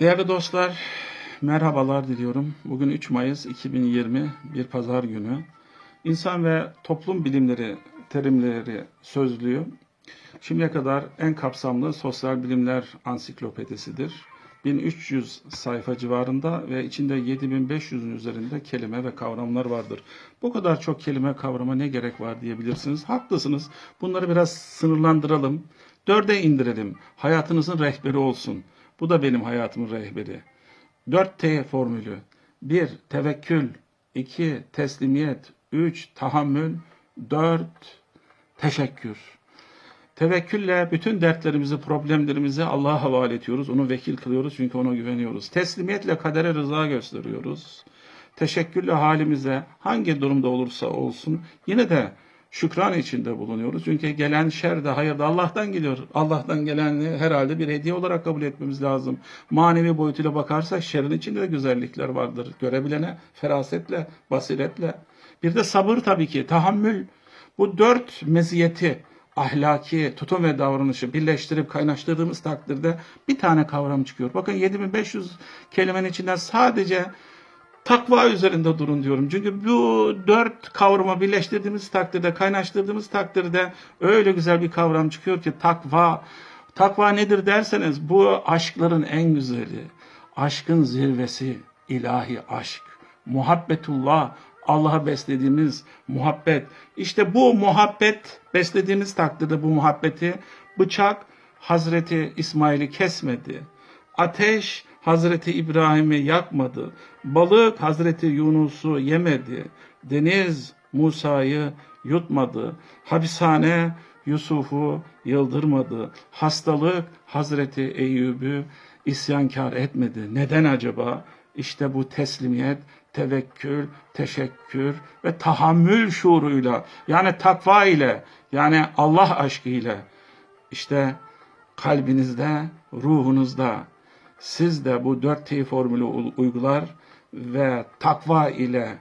Değerli dostlar, merhabalar diliyorum. Bugün 3 Mayıs 2020, bir pazar günü. İnsan ve toplum bilimleri terimleri sözlüğü şimdiye kadar en kapsamlı sosyal bilimler ansiklopedisidir. 1300 sayfa civarında ve içinde 7500'ün üzerinde kelime ve kavramlar vardır. Bu kadar çok kelime kavrama ne gerek var diyebilirsiniz. Haklısınız. Bunları biraz sınırlandıralım. Dörde indirelim. Hayatınızın rehberi olsun. Bu da benim hayatımın rehberi. 4T formülü. 1. Tevekkül. 2. Teslimiyet. 3. Tahammül. 4. Teşekkür. Tevekkülle bütün dertlerimizi, problemlerimizi Allah'a havale ediyoruz. Onu vekil kılıyoruz çünkü ona güveniyoruz. Teslimiyetle kadere rıza gösteriyoruz. Teşekkürle halimize hangi durumda olursa olsun yine de şükran içinde bulunuyoruz. Çünkü gelen şer de hayır da Allah'tan geliyor. Allah'tan geleni herhalde bir hediye olarak kabul etmemiz lazım. Manevi boyutuyla bakarsak şerin içinde de güzellikler vardır. Görebilene ferasetle, basiretle. Bir de sabır tabii ki, tahammül. Bu dört meziyeti ahlaki tutum ve davranışı birleştirip kaynaştırdığımız takdirde bir tane kavram çıkıyor. Bakın 7500 kelimenin içinden sadece takva üzerinde durun diyorum. Çünkü bu dört kavrama birleştirdiğimiz takdirde, kaynaştırdığımız takdirde öyle güzel bir kavram çıkıyor ki takva. Takva nedir derseniz bu aşkların en güzeli. Aşkın zirvesi ilahi aşk. Muhabbetullah, Allah'a beslediğimiz muhabbet. İşte bu muhabbet beslediğimiz takdirde bu muhabbeti bıçak Hazreti İsmail'i kesmedi. Ateş Hazreti İbrahim'i yakmadı. Balık Hazreti Yunus'u yemedi. Deniz Musa'yı yutmadı. Hapishane Yusuf'u yıldırmadı. Hastalık Hazreti Eyyub'ü isyankar etmedi. Neden acaba? İşte bu teslimiyet, tevekkül, teşekkür ve tahammül şuuruyla yani takva ile yani Allah aşkı ile işte kalbinizde, ruhunuzda siz de bu dört T formülü u- uygular ve takva ile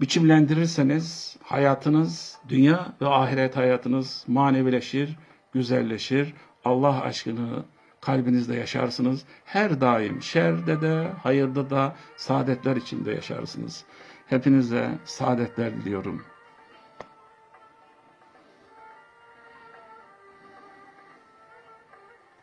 biçimlendirirseniz hayatınız, dünya ve ahiret hayatınız manevileşir, güzelleşir. Allah aşkını kalbinizde yaşarsınız. Her daim şerde de, hayırda da saadetler içinde yaşarsınız. Hepinize saadetler diliyorum.